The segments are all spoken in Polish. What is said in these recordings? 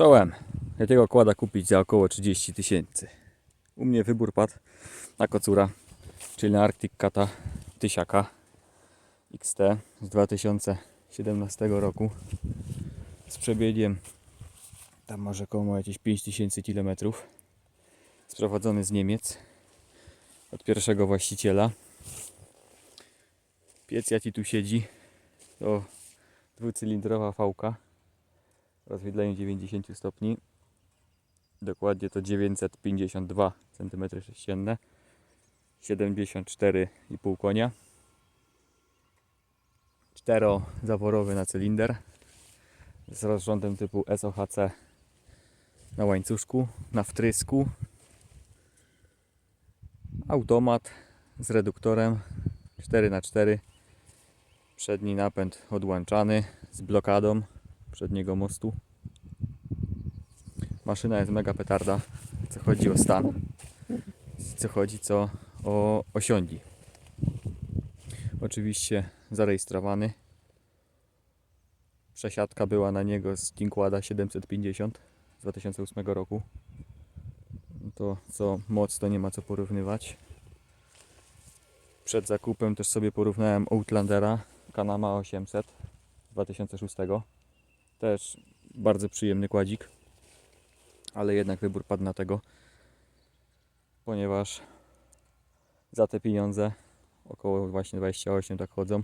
Czołem. Jakiego kłada kupić za około 30 tysięcy? U mnie wybór padł. Na kocura, czyli na Arctic Kata Tysiaka XT z 2017 roku. Z przebiegiem tam może około jakieś 5000 km sprowadzony z Niemiec. Od pierwszego właściciela. Piec jaki tu siedzi. To dwucylindrowa fałka o rozwydleniu 90 stopni. Dokładnie to 952 cm3 74,5 konia. Czterozaworowy na cylinder z rozrządem typu SOHC na łańcuszku, na wtrysku. Automat z reduktorem 4x4 przedni napęd odłączany z blokadą przedniego mostu. Maszyna jest mega petarda. Co chodzi o stan? Co chodzi co o osiągi? Oczywiście zarejestrowany. Przesiadka była na niego z Tinkwada 750 z 2008 roku. To co moc to nie ma co porównywać. Przed zakupem też sobie porównałem Outlandera Kanama 800 z 2006 też bardzo przyjemny kładzik ale jednak wybór padł na tego ponieważ za te pieniądze około właśnie 28 tak chodzą.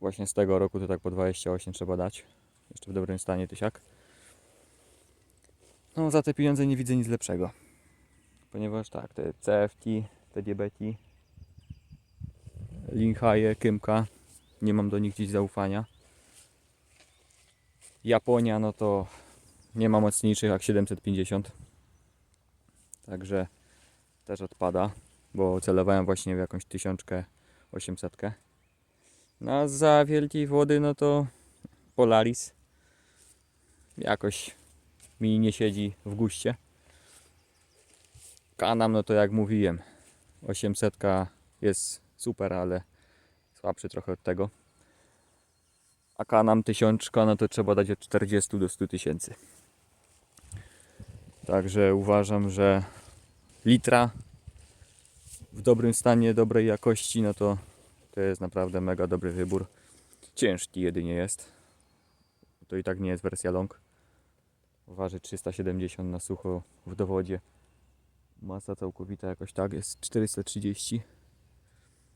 Właśnie z tego roku to tak po 28 trzeba dać. Jeszcze w dobrym stanie tysiak. No za te pieniądze nie widzę nic lepszego ponieważ tak te CFT te diabeti Linhaje, Kymka nie mam do nich dziś zaufania Japonia no to nie ma mocniejszych jak 750 także też odpada bo celowałem właśnie w jakąś tysiączkę 800 no a za wielkiej wody no to Polaris. Jakoś mi nie siedzi w guście. Kanam no to jak mówiłem 800 jest super ale słabszy trochę od tego a Kanam tysiączka no to trzeba dać od 40 do 100 tysięcy Także uważam, że litra w dobrym stanie, dobrej jakości, no to to jest naprawdę mega dobry wybór. Ciężki jedynie jest. To i tak nie jest wersja long. Waży 370 na sucho w dowodzie. Masa całkowita jakoś tak jest 430.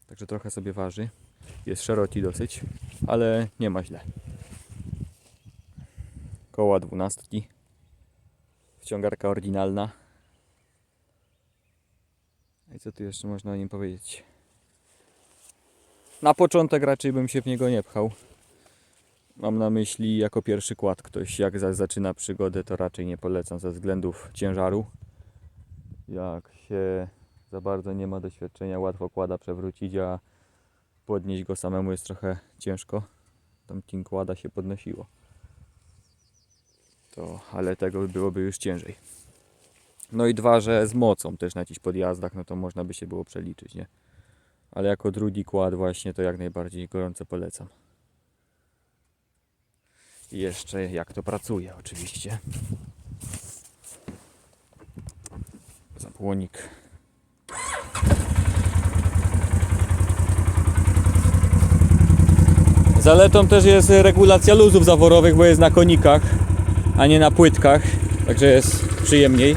Także trochę sobie waży. Jest szeroki dosyć, ale nie ma źle. Koła dwunastki. Wciągarka oryginalna. I co tu jeszcze można o nim powiedzieć? Na początek raczej bym się w niego nie pchał. Mam na myśli jako pierwszy kład. Ktoś jak za- zaczyna przygodę, to raczej nie polecam ze względów ciężaru. Jak się za bardzo nie ma doświadczenia, łatwo kłada przewrócić, a podnieść go samemu jest trochę ciężko. Tam kłada się podnosiło to, ale tego byłoby już ciężej. No i dwa, że z mocą też na jakichś podjazdach, no to można by się było przeliczyć, nie? Ale jako drugi kład właśnie to jak najbardziej gorąco polecam. I jeszcze jak to pracuje oczywiście. Zapłonik. Zaletą też jest regulacja luzów zaworowych, bo jest na konikach a nie na płytkach, także jest przyjemniej.